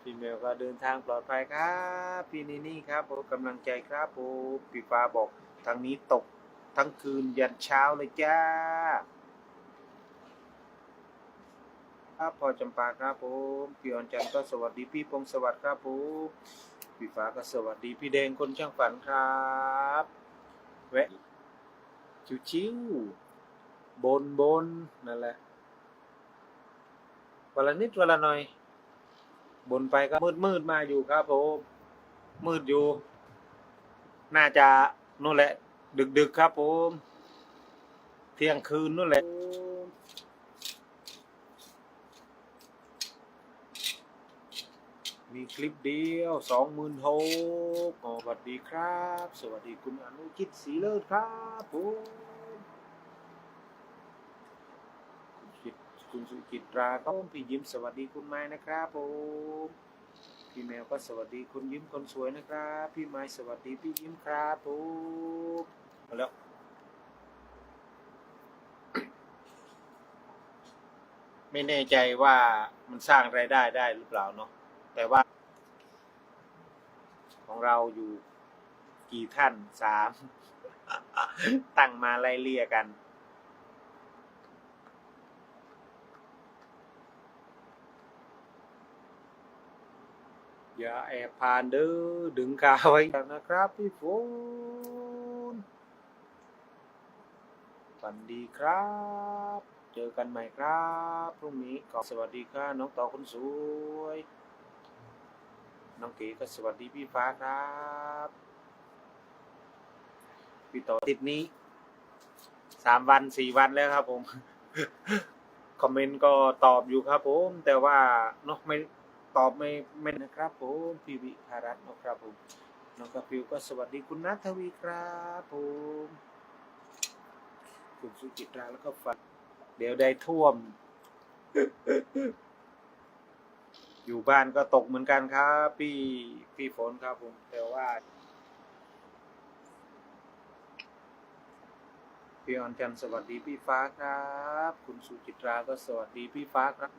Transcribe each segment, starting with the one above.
พี่เมลก็เดินทางปลอดภัยครับ พี่นี่นี่ครับผมกำลังใจครับผมพี่ฟ้าบอกทางนี้ตกทั้งคืนยันเช้าเลยจ้า ครับพอจำปาครับผมพี่ออนจันก็สวัสดีพี่พงศ์สวัสดิ์ครับผมพี่ฟ้าก็สวัสดีพี่แดงคนช่างฝันครับแวะชิวๆบนบนนั่นแหละ วันละนิดวันละหน่อย บนไปก็มืดมืดมาอยู่ครับผมมืดอยู่ น่าจะนู่นแหละ ดึกดึกครับผมเที่ยงคืนนู่นแหละมีคลิปเดียวสองหมื่นหกสวัสดีครับ สวัสดีคุณอนุชิตศรีเลิศครับผมคุณจิต คุณสุจิตราครับผมพี่ยิ้มสวัสดีคุณไม้นะครับผมพี่แมวก็สวัสดีคุณยิ้มคนสวยนะครับ พี่ไม้สวัสดีพี่ยิ้มครับผมมาแล้วไม่แน่ใจว่ามันสร้างรายได้ได้หรือเปล่าเนาะแต่ว่า ของเราอยู่กี่ท่านสามตั้งมาไล่เลี่ยกัน อย่าแอบผ่านเด้อดึงกาไว้นะครับพี่ฝนฝันดีครับ เจอกันใหม่ครับพรุ่งนี้ก็สวัสดีครับน้องต่อคนสวย น้องเก๋ก็สวัสดีพี่ฟ้าครับ พี่ต่อติดนี้สามวันสี่วันแล้วครับผม คอมเมนต์ก็ตอบอยู่ครับผม แต่ว่าเนกไม่ ตอบไม่ไม่นะครับผมพี่วิภารัตน์นะครับผมน้องกระพิวก็สวัสดีคุณนัทวีครับผมคุณสุจิตราแล้วก็ฟังเดี๋ยวได้ท่วม อยู่บ้านก็ตกเหมือนกันครับ พี่พี่ฝนครับผมแต่ว่าพี่ออนจันสวัสดีพี่ฟ้าครับ คุณสุจิตราก็สวัสดีพี่ฟ้าครับ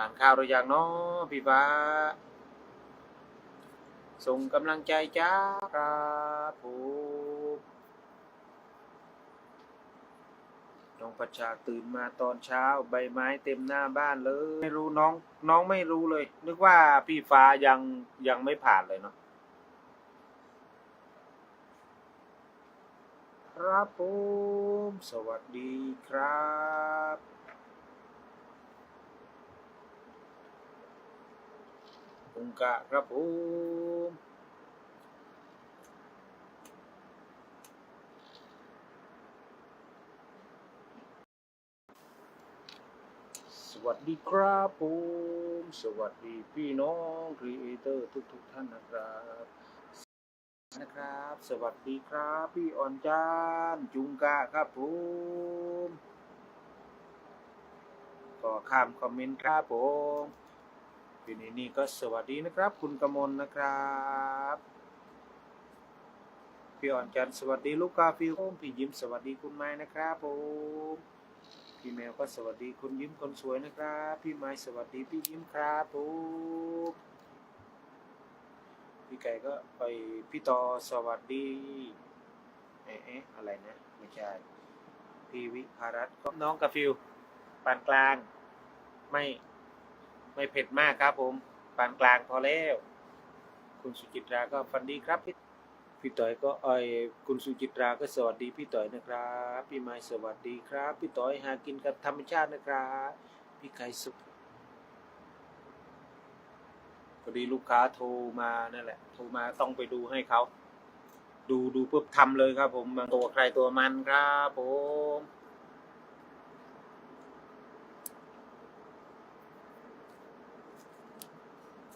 อ่านข้าวหรือยังเนาะพี่ฟ้า ส่งกำลังใจจ้าครับผมน้องประชาตื่นมาตอนเช้าใบไม้เต็มหน้าบ้านเลย ไม่รู้น้อง น้องไม่รู้เลย นึกว่าพี่ฟ้ายังยังไม่ผ่านเลยเนาะครับผม สวัสดีครับ องกะครับผมสวัสดีครับผม สวัสดีพี่น้องครีเอเตอร์ทุกทุกๆท่านนะครับนะครับ สวัสดีครับพี่อ่อนจานจุงกะครับผมก็ข้ามคอมเมนต์ครับผม พี่นี่นี่ก็สวัสดีนะครับ คุณกมลนะครับพี่อ่อนจันทร์สวัสดีลูกกาฟิวพี่ยิ้มสวัสดีคุณไม้นะครับผมพี่แมวก็สวัสดีคุณยิ้มคนสวยนะครับ พี่ไม้สวัสดีพี่ยิ้มครับผมพี่ไก่ก็ไปพี่ต่อสวัสดีเอ๊ะอะอะไรนะไม่ใช่พี่วิภารัตน์ก็น้องกาฟิวปานกลางไม่ ไม่เผ็ดมากครับผมปานกลางพอแล้ว คุณสุจิตราก็ฟันดีครับพี่พี่ต่อยก็เอยคุณสุจิตราก็สวัสดีพี่ต่อยนะครับพี่ไม้สวัสดีครับ พี่ต่อยหากินกับธรรมชาตินะครับพี่ไก่สุขพอดีลูกค้าโทรมานั่นแหละโทรมาต้องไปดูให้เขาดูดูปุ๊บทำเลยครับผมบางตัวใครตัวมันครับผม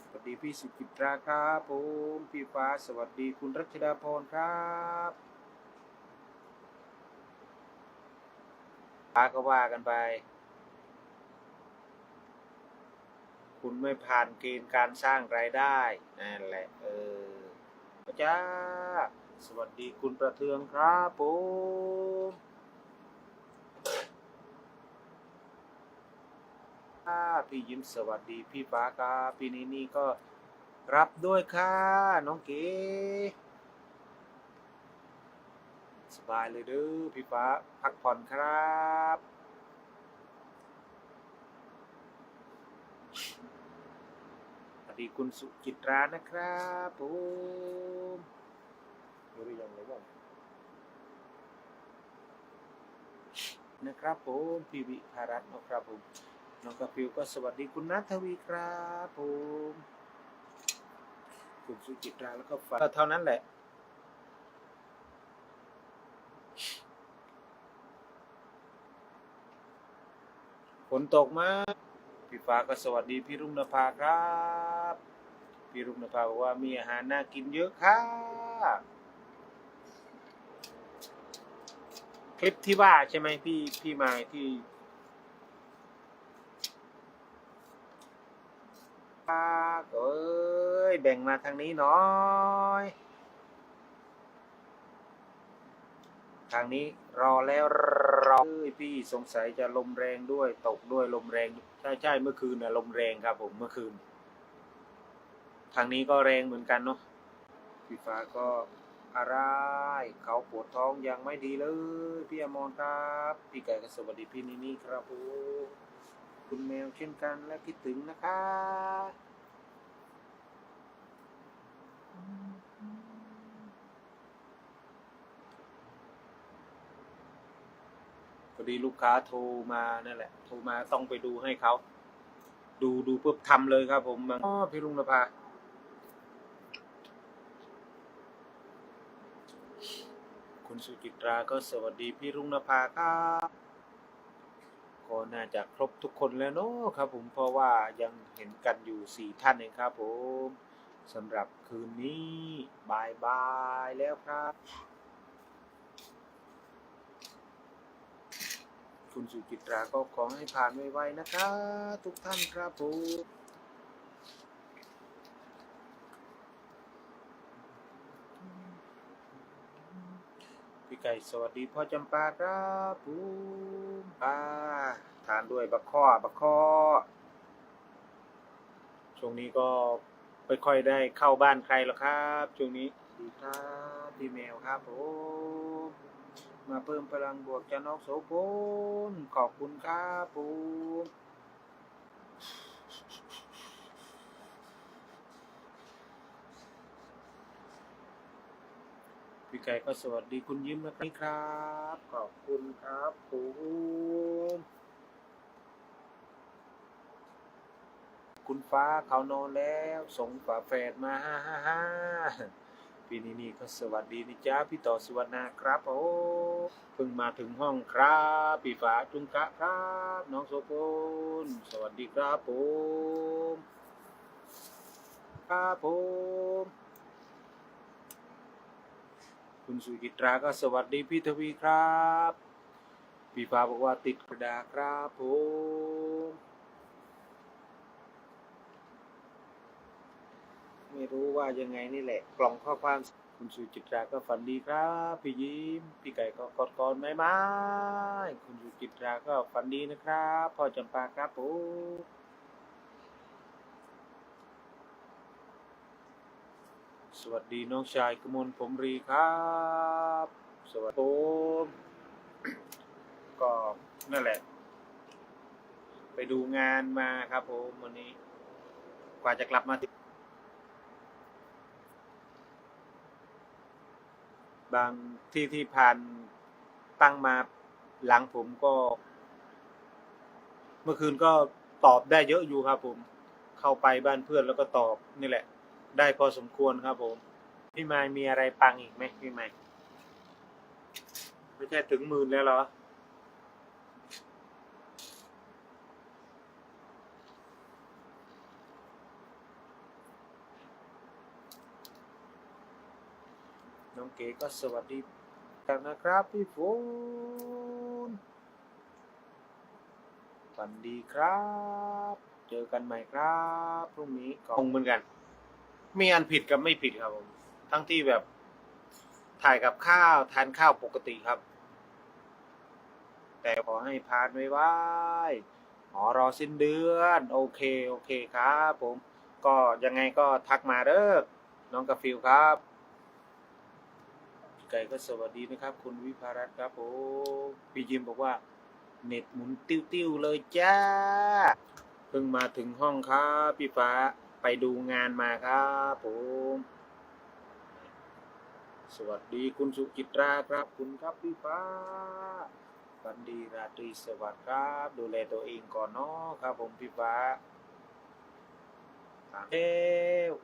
สวัสดี พี่สุกิตราครับผมพี่ฟ้าสวัสดีคุณรัชดาพรครับฟ้าก็ว่ากันไป คุณไม่ผ่านเกณฑ์การสร้างรายได้นั่นแหละเออจ้าสวัสดีคุณประเทืองครับผม พี่ยิ้มสวัสดีพี่ฟ้าครับพี่นี่นี่ก็รับด้วยค่ะ น้องเก๋สบายเลยเด้อพี่ฟ้าพักผ่อนครับสวัสดีคุณสุจิตรานะครับผมรู้หรือยังเลยว่านะครับผมพี่วิภารัตน์นะครับผม น้องกระพิวก็สวัสดีคุณนัทวีครับผมคุณสุจิตราแล้วก็ฝันก็เท่านั้นแหละฝนตกมากพี่ฟ้าก็สวัสดีพี่รุ่งนภาครับ พี่รุ่งนภาบอกว่ามีอาหารน่ากินเยอะค่ะคลิปที่ว่าใช่ไหมพี่พี่มายที่ป้า เอ้ย แบ่งมาทางนี้น้อย ทางนี้รอแล้วรอเอ้ยพี่สงสัยจะลมแรงด้วย ตกด้วยลมแรง ใช่ใช่เมื่อคืนนะลมแรงครับผมเมื่อคืน ทางนี้ก็แรงเหมือนกันเนาะพี่ฟ้าก็อะไร เขาปวดท้องยังไม่ดีเลย พี่อมรครับ พี่ไก่ก็สวัสดีพี่นี่นี่ครับผมคุณแมวเช่นกันและคิดถึงนะคะ พอดีลูกค้าโทรมานั่นแหละ โทรมาต้องไปดูให้เขา ดูดูปุ๊บทำเลยครับ ผมอ๋อพี่ลุงนภาคุณสุจิตราก็สวัสดีพี่รุ่งนภาครับก็น่าจะครบทุกคนแล้วเนาะครับ ผมเพราะว่ายังเห็นกันอยู่สี่ท่านเองครับ ผมสำหรับคืนนี้บายบายแล้วครับ คุณสุจิตราก็ขอให้ผ่านไวๆนะครับทุกท่านครับผมพี่ไก่สวัสดีพ่อจำปาครับผมอ่าทานด้วยบักข้อบักข้อช่วงนี้ก็ไม่ค่อยได้เข้าบ้านใครหรอกครับ ช่วงนี้ดีครับพี่แมวครับผม มาเพิ่มพลังบวกจะนอกโสพลขอบคุณครับผมพี่ไก่ก็สวัสดีคุณยิ้มนะครับ ขอบคุณครับผมคุณฟ้าเขานอนแล้ว ส่งฝาแฝดมาฮ่าฮ่าฮ่า พี่นี่นี่ก็สวัสดีนี่จ้าพี่ต่อสวัสนาครับโอ้เพิ่งมาถึงห้องครับพี่ฟ้าจุงกะครับ น้องโสพลสวัสดีครับผมครับผมคุณสุกิตราก็สวัสดีพี่ทวีครับ พี่ฟ้าบอกว่าติดกระดาษครับผมไม่ รู้ว่ายังไงนี่แหละ กล่องข้อความคุณสุจิตราก็ฝันดีครับ พี่ยิ้ม พี่ไก่ก็กอดกอนไม้ไม้คุณสุจิตราก็ฝันดีนะครับ พ่อจำปาครับผมสวัสดีน้องชายกมลผมรีครับ สวัสดีผมก็นั่นแหละ ไปดูงานมาครับผมวันนี้ กว่าจะกลับมาถึง บางที่ที่ผ่านตั้งมาหลังผมก็ เมื่อคืนก็ตอบได้เยอะอยู่ครับ ผม เข้าไปบ้านเพื่อนแล้วก็ตอบนี่แหละ ได้พอสมควรครับ ผม พี่ไม้มีอะไรปังอีกไหมพี่ไม้ไม่ใช่ถึงหมื่นแล้วเหรอ น้องเก๋ก็สวัสดีกันนะครับพี่ฝนฝันดีครับ เจอกันใหม่ครับพรุ่งนี้ก็คงเหมือนกัน มีอันผิดกับไม่ผิดครับผม ทั้งที่แบบถ่ายกับข้าวทานข้าวปกติครับ แต่ขอให้พานไว้ไว้อ๋อรอสิ้นเดือน โอเค โอเคครับผม ก็ยังไงก็ทักมาเด้อน้องกาฟิลครับพี่ไก่ก็สวัสดีนะครับ คุณวิภารัตน์ครับผมพี่ยิมบอกว่า เน็ตหมุนติ้วๆเลยจ้า เพิ่งมาถึงห้องครับพี่ฟ้าไปดูงานมาครับผมสวัสดีคุณสุจิตราครับคุณครับพี่ฟ้าบันดีราตรีสวัสดิ์ครับ ดูแลตัวเองก่อนเนาะครับผมพี่ฟ้าเอว